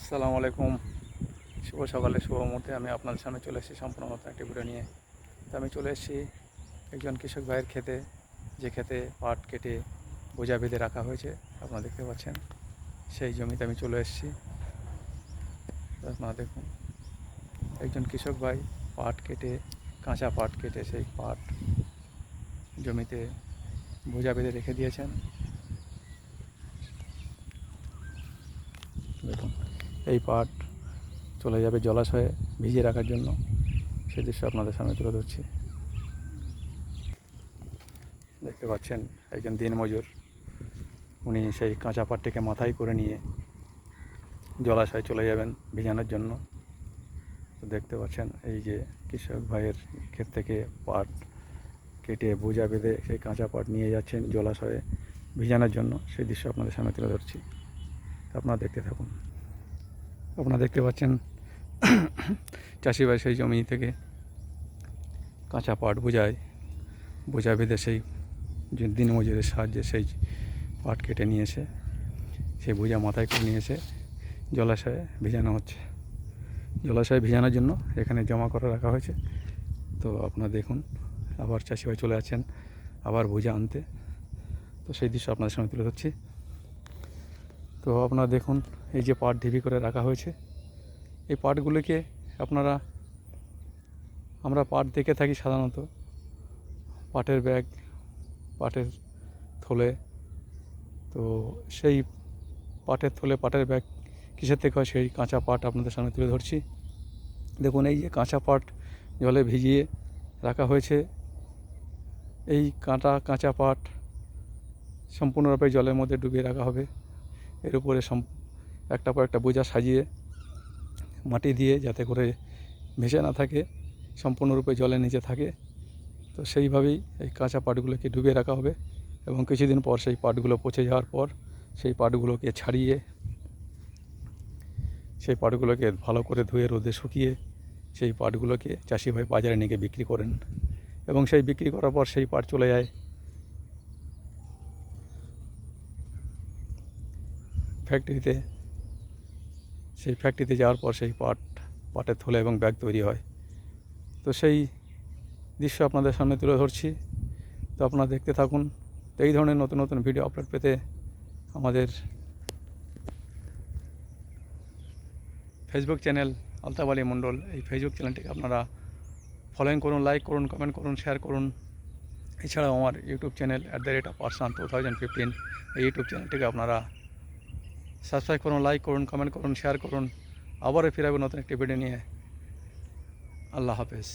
আসসালামু আলাইকুম। শুভ সকালে, শুভ মুহূর্তে। আমি আপনার সামনে চলে এসেছি সম্পূর্ণ নতুন একটি ভিডিও নিয়ে। তো আমি চলে এসেছি একজন কৃষক ভাইয়ের খেতে যে খেতে পাট কেটে বোঝা বেঁধে রাখা হয়েছে, আপনারা দেখতে পাচ্ছেন। সেই জমিতে আমি চলে এসেছি। আপনারা দেখুন, একজন কৃষক ভাই পাট কেটে, কাঁচা পাট কেটে সেই পাট জমিতে বোঝা বেঁধে রেখে দিয়েছেন দেখুন এই পাট চলে যাবে জলাশয়ে ভিজিয়ে রাখার জন্য। সেই দৃশ্য আপনাদের সামনে তুলে ধরছি। দেখতে পাচ্ছেন একজন দিনমজুর। উনি সেই কাঁচা পাটটিকে মাথায় করে নিয়ে জলাশয়ে চলে যাবেন ভিজানোর জন্য। তো দেখতে পাচ্ছেন এই যে কৃষক ভাইয়ের ক্ষেত থেকে পাট কেটে বোঝা বেঁধে সেই কাঁচা পাট নিয়ে যাচ্ছেন জলাশয়ে ভিজানোর জন্য। সেই দৃশ্য আপনাদের সামনে তুলে ধরছি। আপনারা দেখতে থাকুন। আপনারা দেখতে পাচ্ছেন চাষি ভাই সেই জমি থেকে কাঁচা পাট বোঝায় বোঝা বেঁধে সেই যে দিনমজুরের সাহায্যে সেই পাট কেটে নিয়েছে, সেই বোঝা মাথায় করে নিয়ে এসে জলাশয়ে ভিজানো হচ্ছে। জলাশয়ে ভিজানোর জন্য এখানে জমা করে রাখা হয়েছে। তো আপনারা দেখুন, আবার চাষি ভাই চলে যাচ্ছেন আবার বোঝা আনতে। তো সেই দৃশ্য আপনাদের সামনে তুলে ধরছি। তো আপনারা দেখুন, এই যে পাট ঢিবি করে রাখা হয়েছে। এই পাটগুলোকে আপনারা, আমরা পাট দেখে থাকি সাধারণত। পাটের ব্যাগ, পাটের থলে। তো সেই পাটের থলে, পাটের ব্যাগ কিসের থেকে হয়? সেই কাঁচা পাট আপনাদের সামনে তুলে ধরছি। দেখুন, এই যে কাঁচা পাট জলে ভিজিয়ে রাখা হয়েছে। এই কাঁটা, কাঁচা পাট সম্পূর্ণরূপে জলের মধ্যে ডুবিয়ে রাখা হবে। এর উপরে সম একটা পর একটা বোঝা সাজিয়ে মাটি দিয়ে যাতে করে ভেসে না থাকে, সম্পূর্ণরূপে জলের নিচে থাকে। তো সেইভাবেই এই কাঁচা পাটগুলোকে ডুবিয়ে রাখা হবে এবং কিছুদিন পর সেই পাটগুলো পচে যাওয়ার পর সেই পাটগুলোকে ছাড়িয়ে সেই পাটগুলোকে ভালো করে ধুয়ে রোদে শুকিয়ে সেই পাটগুলোকে চাষি ভাই বাজারে নিয়ে বিক্রি করেন। এবং সেই বিক্রি করার পর সেই পাট চলে যায় ফ্যাক্টরিতে সেই ফ্যাক্টরিতে যাওয়ার পর সেই পাট, পাটের থলে এবং ব্যাগ তৈরি হয়। তো সেই দৃশ্য আপনাদের সামনে তুলে ধরছি। তো আপনারা দেখতে থাকুন। তো এই ধরনের নতুন নতুন ভিডিও আপলোড পেতে আমাদের ফেসবুক চ্যানেল আলতাফ আলী মণ্ডল। এই ফেসবুক চ্যানেলটিকে আপনারা ফলোইং করুন লাইক করুন কমেন্ট করুন শেয়ার করুন। এছাড়াও আমার YouTube channel at the rate of person two thousand fifteen এই ইউটিউব চ্যানেলটিকে আপনারা সাবস্ক্রাইব করুন লাইক করুন কমেন্ট করুন শেয়ার করুন। আবারও ফিরাবো নতুন একটি ভিডিও নিয়ে। আল্লাহ হাফেজ।